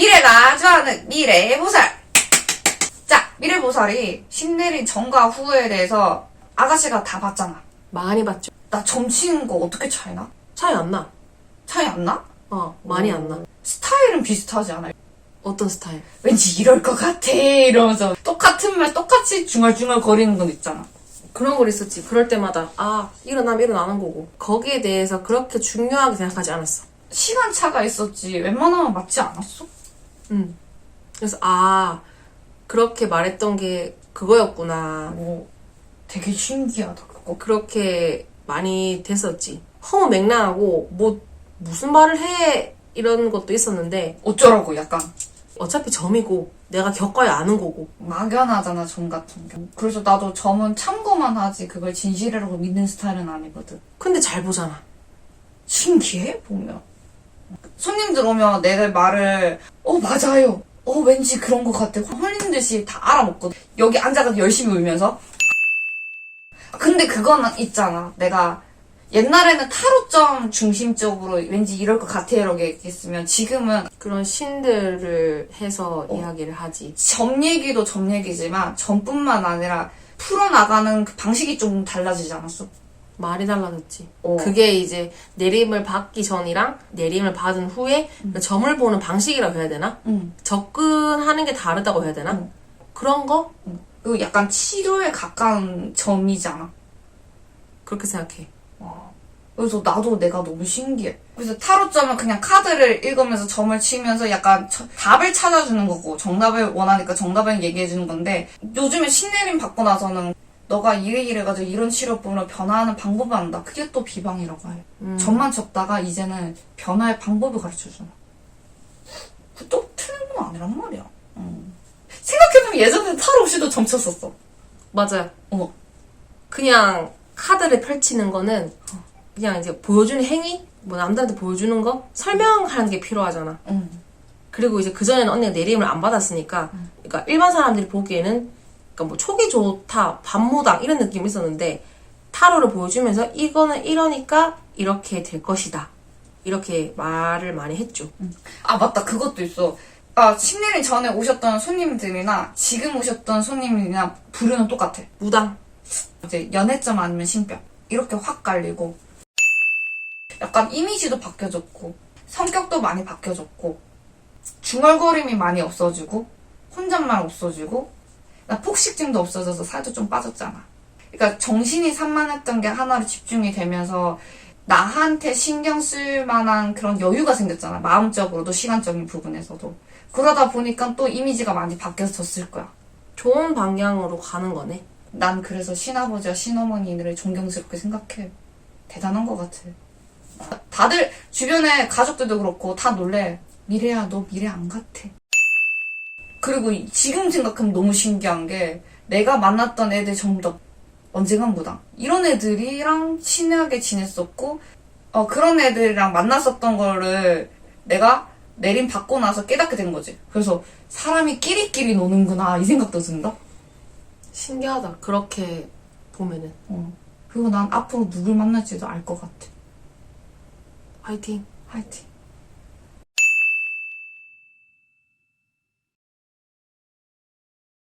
미래가 좋아하는 미래 보살. 자, 미래 보살이 신내린 전과 후에 대해서 아가씨가 다 봤잖아. 많이 봤죠. 나 점치는 거 어떻게 차이나? 차이 안 나. 차이 안 나? 어, 많이 안 나. 스타일은 비슷하지 않아요? 어떤 스타일? 왠지 이럴 것 같아 이러면서 똑같은 말 똑같이 중얼중얼 거리는 건 있잖아. 그런 걸 있었지. 그럴 때마다, 아, 일어나면 일어나는 거고. 거기에 대해서 그렇게 중요하게 생각하지 않았어. 시간 차가 있었지 웬만하면 맞지 않았어? 음. 그래서, 아, 그렇게 말했던 게 그거였구나. 뭐 되게 신기하다 그거. 그렇게 많이 됐었지. 허무맹랑하고, 뭐, 무슨 말을 해, 이런 것도 있었는데, 어쩌라고 약간 어차피 점이고, 내가 겪어야 아는 거고. 막연하잖아 점 같은 경우. 그래서 나도 점은 참고만 하지 그걸 진실이라고 믿는 스타일은 아니거든. 근데 잘 보잖아. 신기해 보면. 손님들 오면 내 말을 어 맞아요. 어 왠지 그런 것 같아. 홀린 듯이 다 알아먹거든. 여기 앉아서 열심히 울면서. 근데 그거는 있잖아. 내가 옛날에는 타로점 중심적으로 왠지 이럴 것 같아 이렇게 얘기했으면 지금은 그런 신들을 해서 어. 이야기를 하지. 점 얘기도 점 얘기지만 점뿐만 아니라 풀어나가는 그 방식이 좀 달라지지 않았어? 말이 달라졌지. 어. 그게 이제 내림을 받기 전이랑 내림을 받은 후에 그 점을 보는 방식이라고 해야 되나? 응. 접근하는 게 다르다고 해야 되나? 응. 그런 거? 그 약간 치료에 가까운 점이잖아. 그렇게 생각해. 그래서 나도 내가 너무 신기해. 그래서 타로점은 그냥 카드를 읽으면서 점을 치면서 약간 저- 답을 찾아주는 거고 정답을 원하니까 정답을 얘기해주는 건데 요즘에 신내림 받고 나서는 너가 이래 이래가지고 이런 치료법으로 변화하는 방법을 안다. 그게 또 비방이라고 해. 점만 쳤다가 이제는 변화의 방법을 가르쳐주나. 그또 틀린 건 아니란 말이야. 음. 생각해보면 예전에 타로 없이도 점 쳤었어. 맞아요. 어. 그냥 카드를 펼치는 거는 그냥 이제 보여주는 행위? 뭐 남들한테 보여주는 거? 설명하는 게 필요하잖아. 응. 그리고 이제 그전에는 언니가 내림을 안 받았으니까, 그러니까 일반 사람들이 보기에는, 그러니까 뭐 촉이 좋다, 반모당 이런 느낌이 있었는데, 타로를 보여주면서 이거는 이러니까 이렇게 될 것이다. 이렇게 말을 많이 했죠. 아 맞다 그것도 있어 아 신내림 전에 오셨던 손님들이나 지금 오셨던 손님이나 부류는 똑같아 무당. 이제 연애점 아니면 신병 이렇게 확 갈리고 약간 이미지도 바뀌어졌고 성격도 많이 바뀌어졌고 중얼거림이 많이 없어지고 혼잣말 없어지고 나 폭식증도 없어져서 살도 좀 빠졌잖아 그러니까 정신이 산만했던 게 하나로 집중이 되면서 나한테 신경 쓸 만한 그런 여유가 생겼잖아. 마음적으로도 시간적인 부분에서도. 그러다 보니까 또 이미지가 많이 바뀌어졌을 거야. 좋은 방향으로 가는 거네. 난 그래서 신아버지와 신어머니를 존경스럽게 생각해. 대단한 것 같아. 다들 주변에 가족들도 그렇고 다 놀래. 미래야 너 미래 안 같아. 그리고 이- 지금 생각하면 너무 신기한 게 내가 만났던 애들 전부 다 언젠간 무당. 이런 애들이랑 친하게 지냈었고 어, 그런 애들이랑 만났었던 거를 내가 내림 받고 나서 깨닫게 된 거지. 그래서 사람이 끼리끼리 노는구나 이 생각도 든다. 신기하다. 그렇게 보면은. 어. 그리고 난 앞으로 누굴 만날지도 알 것 같아. 화이팅. 화이팅.